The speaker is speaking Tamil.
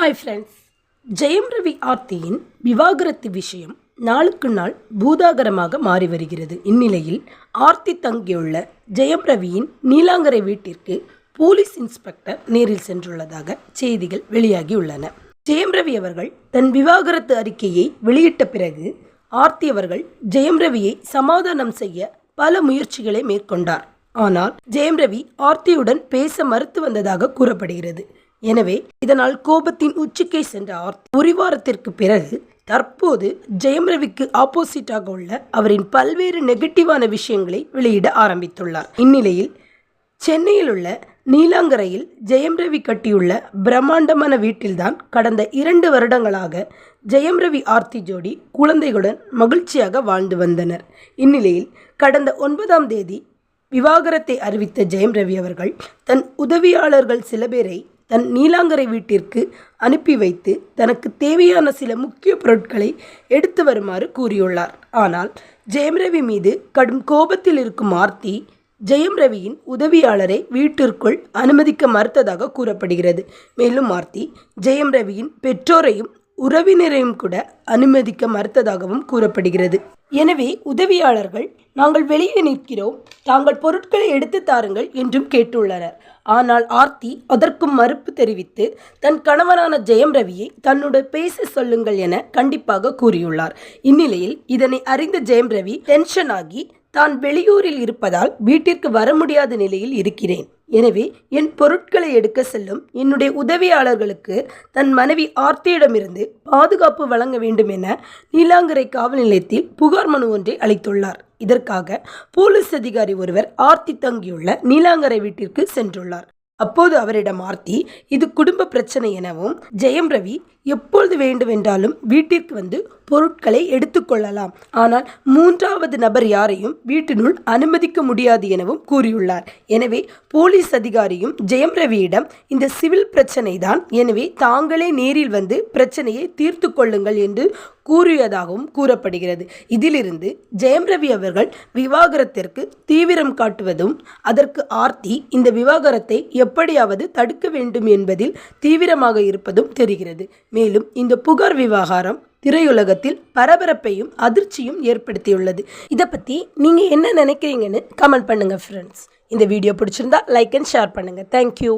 ஹாய் ஃப்ரெண்ட்ஸ் ஜெயம் ரவி ஆர்த்தியின் விவாகரத்து விஷயம் நாளுக்கு நாள் பூதாகரமாக மாறி வருகிறது. இந்நிலையில் ஆர்த்தி தங்கியுள்ள ஜெயம் ரவியின் நீலாங்கரை வீட்டிற்கு போலீஸ் இன்ஸ்பெக்டர் நேரில் சென்றுள்ளதாக செய்திகள் வெளியாகியுள்ளன. ஜெயம் ரவி அவர்கள் தன் விவாகரத்து அறிக்கையை வெளியிட்ட பிறகு ஆர்த்தி அவர்கள் ஜெயம் ரவியை சமாதானம் செய்ய பல முயற்சிகளை மேற்கொண்டார். ஆனால் ஜெயம் ரவி ஆர்த்தியுடன் பேச மறுத்து வந்ததாக கூறப்படுகிறது. எனவே இதனால் கோபத்தின் உச்சிக்கை சென்ற ஆர்த்தி ஒரு வாரத்திற்கு பிறகு தற்போது ஜெயம் ரவிக்கு ஆப்போசிட்டாக உள்ள அவரின் பல்வேறு நெகட்டிவான விஷயங்களை வெளியிட ஆரம்பித்துள்ளார். இந்நிலையில் சென்னையில் உள்ள நீலாங்கரையில் ஜெயம் ரவி கட்டியுள்ள பிரம்மாண்டமான வீட்டில்தான் கடந்த இரண்டு வருடங்களாக ஜெயம் ரவி ஆர்த்தி ஜோடி குழந்தைகளுடன் மகிழ்ச்சியாக வாழ்ந்து வந்தனர். இந்நிலையில் கடந்த ஒன்பதாம் தேதி விவாகரத்தை அறிவித்த ஜெயம் ரவி அவர்கள் தன் உதவியாளர்கள் சில பேரை தன் நீலாங்கரை வீட்டிற்கு அனுப்பி வைத்து தனக்கு தேவையான சில முக்கிய பொருட்களை எடுத்து வருமாறு கூறியுள்ளார். ஆனால் ஜெயம் ரவி மீது கடும் கோபத்தில் இருக்கும் ஆர்த்தி ஜெயம் ரவியின் உதவியாளரை வீட்டிற்குள் அனுமதிக்க மறுத்ததாக கூறப்படுகிறது. மேலும் ஆர்த்தி ஜெயம் ரவியின் பெற்றோரையும் உறவினரையும் கூட அனுமதிக்க மறுத்ததாகவும் கூறப்படுகிறது. எனவே உதவியாளர்கள் நாங்கள் வெளியே நிற்கிறோம். தாங்கள் பொருட்களை எடுத்து தாருங்கள் என்றும் கேட்டுள்ளனர். ஆனால் ஆர்த்தி அதற்கும் மறுப்பு தெரிவித்து தன் கணவரான ஜெயம் ரவியை தன்னுடன் பேச சொல்லுங்கள் என கண்டிப்பாக கூறியுள்ளார். இந்நிலையில் இதனை அறிந்த ஜெயம் ரவி டென்ஷன் ஆகி தான் வெளியூரில் இருப்பதால் வீட்டிற்கு வர முடியாத நிலையில் இருக்கிறேன். எனவே என் பொருட்களை எடுக்க செல்லும் என்னுடைய உதவியாளர்களுக்கு தன் மனைவி ஆர்த்தியிடமிருந்து பாதுகாப்பு வழங்க வேண்டும் என நீலாங்கரை காவல் நிலையத்தில் புகார் மனு ஒன்றை அளித்துள்ளார். இதற்காக போலீஸ் அதிகாரி ஒருவர் ஆர்த்தி தங்கியுள்ள நீலாங்கரை வீட்டிற்கு சென்றுள்ளார். அப்போது அவரிடம் ஆர்த்தி இது குடும்ப பிரச்சனை எனவும் ஜெயம் ரவி எப்பொழுது வேண்டுமென்றாலும் வீட்டிற்கு வந்து பொருட்களை எடுத்துக்கொள்ளலாம். ஆனால் மூன்றாவது நபர் யாரையும் வீட்டினுள் அனுமதிக்க முடியாது எனவும் கூறியுள்ளார். எனவே போலீஸ் அதிகாரியும் ஜெயம் ரவியிடம் இந்த சிவில் பிரச்சனை தான் எனவே தாங்களே நேரில் வந்து பிரச்சனையை தீர்த்து கொள்ளுங்கள் என்று கூறியதாகவும் கூறப்படுகிறது. இதிலிருந்து ஜெயம் ரவி அவர்கள் விவாகரத்திற்கு தீவிரம் காட்டுவதும் அதற்கு ஆர்த்தி இந்த விவாகரத்தை எப்படியாவது தடுக்க வேண்டும் என்பதில் தீவிரமாக இருப்பதும் தெரிகிறது. மேலும் இந்த புகார் விவகாரம் திரையுலகத்தில் பரபரப்பையும் அதிர்ச்சியும் ஏற்படுத்தியுள்ளது. இதை பற்றி நீங்கள் என்ன நினைக்கிறீங்கன்னு கமெண்ட் பண்ணுங்கள் ஃப்ரெண்ட்ஸ் இந்த வீடியோ பிடிச்சிருந்தா லைக் அண்ட் ஷேர் பண்ணுங்கள் தேங்க்யூ